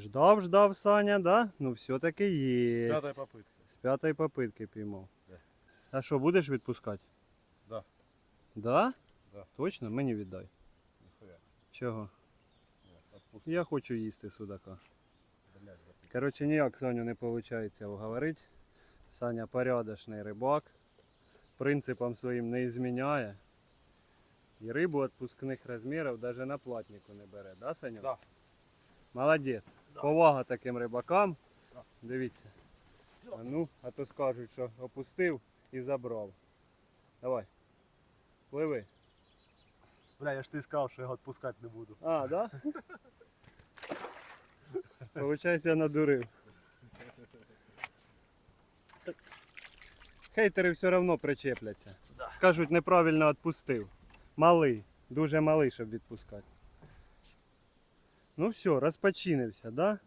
Ждав, ждав Саня, да? Ну все-таки є. П'ятая попытка. З п'ятої попитки піймав. Да. А що, будеш відпускати? Да. Да? Да. Точно? Мені віддай. Нихуя. Чого? Отпусти. Я хочу їсти судака. Блядь, Коротше, ніяк Саню не виходить уговорити. Саня порядочний рибак. Принципам своїм не зміняє. І рибу відпускних розмірів навіть на платнику не бере, да, Саню? Да. Молодець. Повага таким рибакам. Дивіться. А ну, а то скажуть, що опустив і забрав. Давай. Пливи. Бля, я ж ти сказав, що я його відпускати не буду. А, да? Получається, я надурив. Хейтери все одно причепляться. Скажуть, неправильно відпустив. Малий, дуже малий, щоб відпускати. Ну все, розпочинився, да?